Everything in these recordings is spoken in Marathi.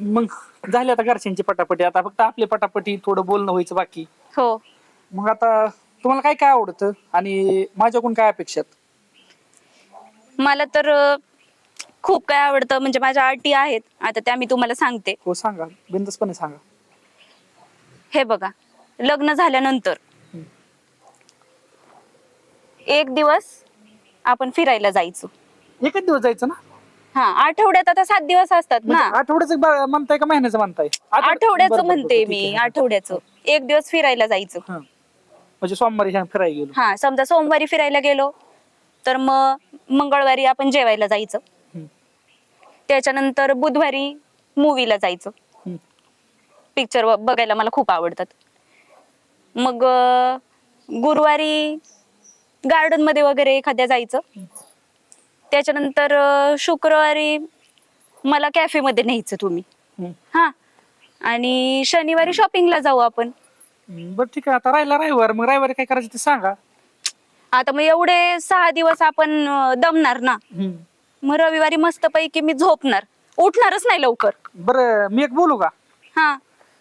मग झाली आता घरच्यांची पटापटी. आता फक्त आपली पटापटी थोडं बोलणं व्हायचं बाकी. हो. मग आता तुम्हाला काय काय आवडतं? आणि माझ्याकडून काय अपेक्षा आहेत? मला तर अं, खूप काय आवडतं. म्हणजे माझ्या अटी आहेत. आता त्या मी तुम्हाला सांगते. हो सांगा. बिंदसपणे सांगा. हे बघा. लग्न झाल्यानंतर हम्म. एक दिवस आपण फिरायला जायचो. एकच दिवस जायचं ना? हा आठवड्यात आता सात दिवस असतात ना. म्हणजे आठवड्याचं म्हणताय का महिन्याचं म्हणताय? आठवड- आठवड्याचं बरं, म्हणते बरं, मी आहे. आठवड्याचं. एक दिवस फिरायला जायचं. हं. म्हणजे सोमवारी ह्या फिरायला गेलो. हा समजा सोमवारी फिरायला गेलो तर मग मंगळवारी आपण जेवायला जायचं. त्याच्यानंतर बुधवारी मूवीला जायचं. पिक्चर बघायला मला खूप आवडतात. मग अं, गुरुवारी गार्डनमध्ये वगैरे एखाद्या जायचं. त्याच्यानंतर अं, शुक्रवारी मला कॅफे मध्ये न्यायचं तुम्ही. हं. हा. आणि शनिवारी शॉपिंगला जाऊ आपण. बरं ठीक आहे. आता राहिला रविवार. मग रविवारी काय करायचं ते सांगा. आता मग एवढे सहा दिवस आपण अं, दमणार ना. मग रविवारी मस्त पैकी मी झोपणार. उठणारच नाही लवकर. बरं मी एक बोलू का? हा.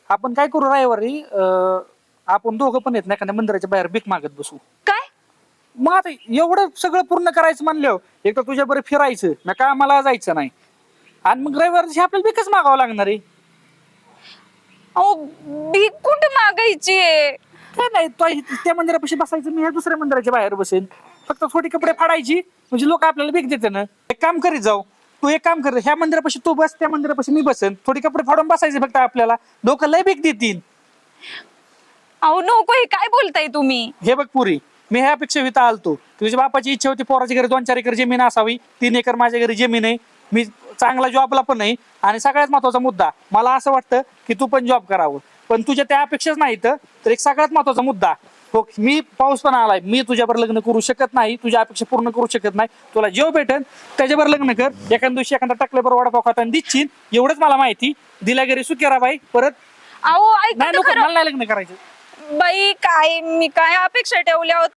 आपण काय करू रविवारी? अं, आपण दोघं पण येत नाही एखाद्या मंदिराच्या बाहेर भीक मागत बसू. काय मग आता एवढं सगळं पूर्ण करायचं म्हणल्यावर एक तर तुझ्या बरं फिरायचं ना काय मला जायचं नाही. आणि मग रविवार दिवशी आपल्याला भीकच मागावं लागणार आहे. अहो भीक कुठं मागायची? आहे काय नाही तो त्या मंदिरापाशी बसायचं मी ह्या दुसऱ्या मंदिराच्या बाहेर बसेन. फक्त थोडी कपडे फाडायची म्हणजे लोक आपल्याला भीक देते ना. एक काम करीत जाऊ तू एक काम कर ह्या मंदिरापाशी तू बस त्या मंदिरापाशी मी बसेन. थोडी कपडे फाडून बसायचे फक्त आपल्याला लोक लय भीक देतील. अहो नको हे काय बोलताय तुम्ही? हे बघ पुरी मी ह्यापेक्षा इथं आलतो. तुझ्या बापाची इच्छा होती पोराच्या घरी दोन चार एकर जमीन असावी तीन एकर माझ्या घरी जमीन आहे. मी चांगला जॉबला पण नाही आणि सगळ्यात महत्त्वाचा मुद्दा मला असं वाटतं की तू पण जॉब करावं. पण तुझ्या त्या अपेक्षाच नाही. तर एक सगळ्यात महत्त्वाचा मुद्दा हो मी पाऊस पण आलाय. मी तुझ्यावर लग्न करू शकत नाही. तुझ्या अपेक्षा पूर्ण करू शकत नाही. तुला जेव भेटन त्याच्यावर लग्न कर. एखाद्या दिवशी एखादा टाकल्याबरोबर वडापाव खाताना दिसशील. एवढंच मला माहिती. दिल्या घरी सुकेरा बाई परत अहो ऐका नाही नको मला नाही लग्न करायचं. बाई काय मी काय अपेक्षा ठेवल्या होत